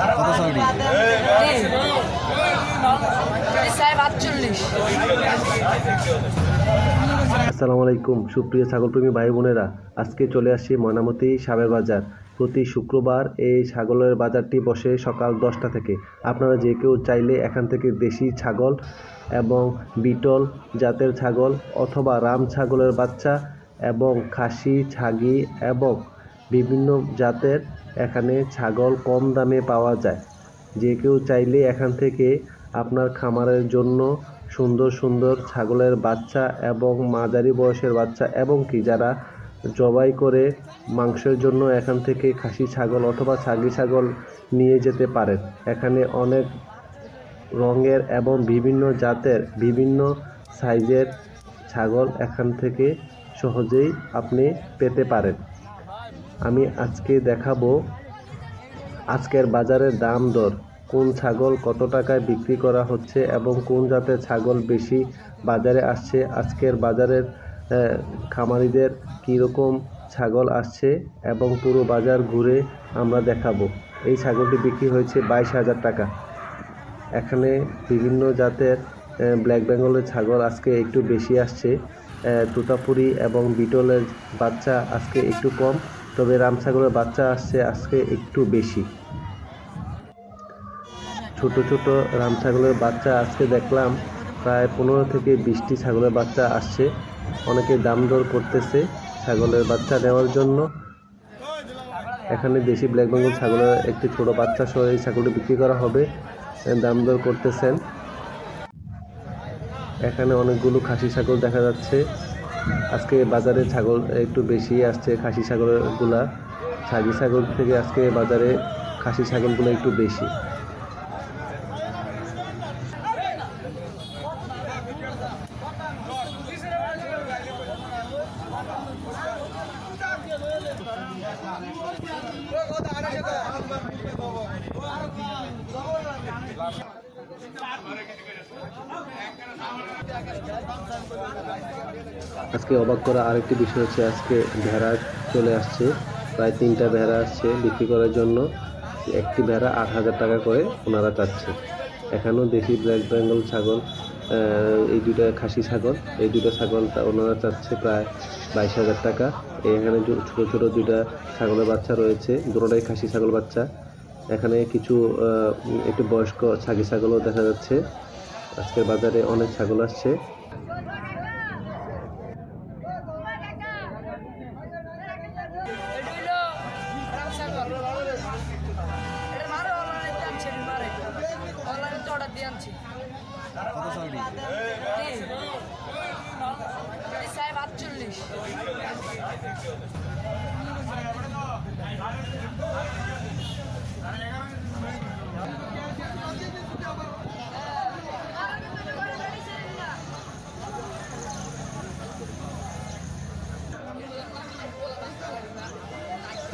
কত আসসালামু আলাইকুম সুপ্রিয় ছাগলপ্রেমী ভাই বোনেরা। আজকে চলে আসছি ময়নামতি সাবের বাজার। প্রতি শুক্রবার এই ছাগলের বাজারটি বসে সকাল দশটা থেকে। আপনারা যে কেউ চাইলে এখান থেকে দেশি ছাগল এবং বিটল জাতের ছাগল অথবা রাম ছাগলের বাচ্চা এবং খাসি, ছাগি এবং বিভিন্ন জাতের এখানে ছাগল কম দামে পাওয়া যায়। যে কেউ চাইলে এখান থেকে আপনার খামারের জন্য সুন্দর সুন্দর ছাগলের বাচ্চা এবং মাঝারি বয়সের বাচ্চা এবং কি যারা জবাই করে মাংসের জন্য এখান থেকে খাসি ছাগল অথবা ছাগি ছাগল নিয়ে যেতে পারেন। এখানে অনেক রঙের এবং বিভিন্ন জাতের বিভিন্ন সাইজের ছাগল এখান থেকে সহজেই আপনি পেতে পারেন। আমি আজকে দেখাবো আজকের বাজারের দাম দর। কোন ছাগল কত টাকায় বিক্রি করা হচ্ছে এবং কোন জাতের ছাগল বেশি বাজারে আসছে? আজকের বাজারের খামারিদের কীরকম ছাগল আসছে এবং পুরো বাজার ঘুরে আমরা দেখাবো। এই ছাগলটি বিক্রি হয়েছে বাইশ হাজার টাকা। এখানে বিভিন্ন জাতের ব্ল্যাক বেঙ্গলের ছাগল আজকে একটু বেশি আসছে। তোতাপুরি এবং বিটলের বাচ্চা আজকে একটু কম। তবে রাম ছাগলের বাচ্চা আসছে আজকে একটু বেশি। ছোট ছোট রাম ছাগলের বাচ্চা আজকে দেখলাম, প্রায় পনেরো থেকে বিশটি ছাগলের বাচ্চা আসছে। অনেকে দাম দর করতেছে ছাগলের বাচ্চা নেওয়ার জন্য। এখানে দেশি ব্ল্যাক বেঙ্গল ছাগলের একটি ছোট বাচ্চা সহ এই ছাগলটি বিক্রি করা হবে দাম দর করতেছেন। এখানে অনেকগুলো খাসি ছাগল দেখা যাচ্ছে। আজকে বাজারে ছাগল একটু বেশি আসছে, খাসি ছাগলগুলা। ছাগি ছাগল থেকে আজকে বাজারে খাসি ছাগলগুলো একটু বেশি। আজকে অবাক করা আরেকটি বিষয় হচ্ছে, আজকে ভেড়া চলে আসছে। প্রায় তিনটা ভেড়া আসছে বিক্রি করার জন্য। একটি ভেড়া আট হাজার টাকা করে ওনারা চাচ্ছে। এখানেও দেশি ব্ল্যাক বেঙ্গল ছাগল এই দুইটা খাসি ছাগল, এই দুটো ছাগল ওনারা চাচ্ছে প্রায় বাইশ হাজার টাকা। এখানে ছোটো ছোটো দুইটা ছাগলের বাচ্চা রয়েছে, দুটোটাই খাসি ছাগল বাচ্চা। এখানে কিছু একটু বয়স্ক ছাগি ছাগলও দেখা যাচ্ছে। আজকের বাজারে অনেক ছাগল আসছে। এটা হইল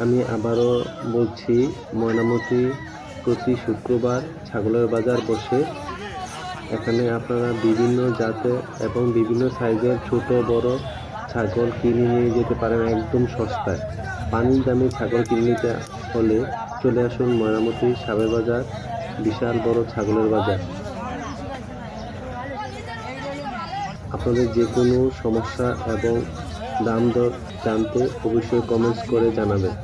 আমি আবারও বলছি, ময়নামতি প্রতি শুক্রবার ছাগলের বাজার বসে। এখানে আপনারা বিভিন্ন জাতের এবং বিভিন্ন সাইজের ছোট, বড় ছাগল কিনে নিয়ে যেতে পারেন একদম সস্তায়। পানির দামে ছাগল কিনে নিতে হলে চলে আসুন ময়নামতি সাবের বাজার, বিশাল বড় ছাগলের বাজার। আপনাদের যে কোনো সমস্যা এবং দাম দর জানতে অবশ্যই কমেন্টস করে জানাবেন।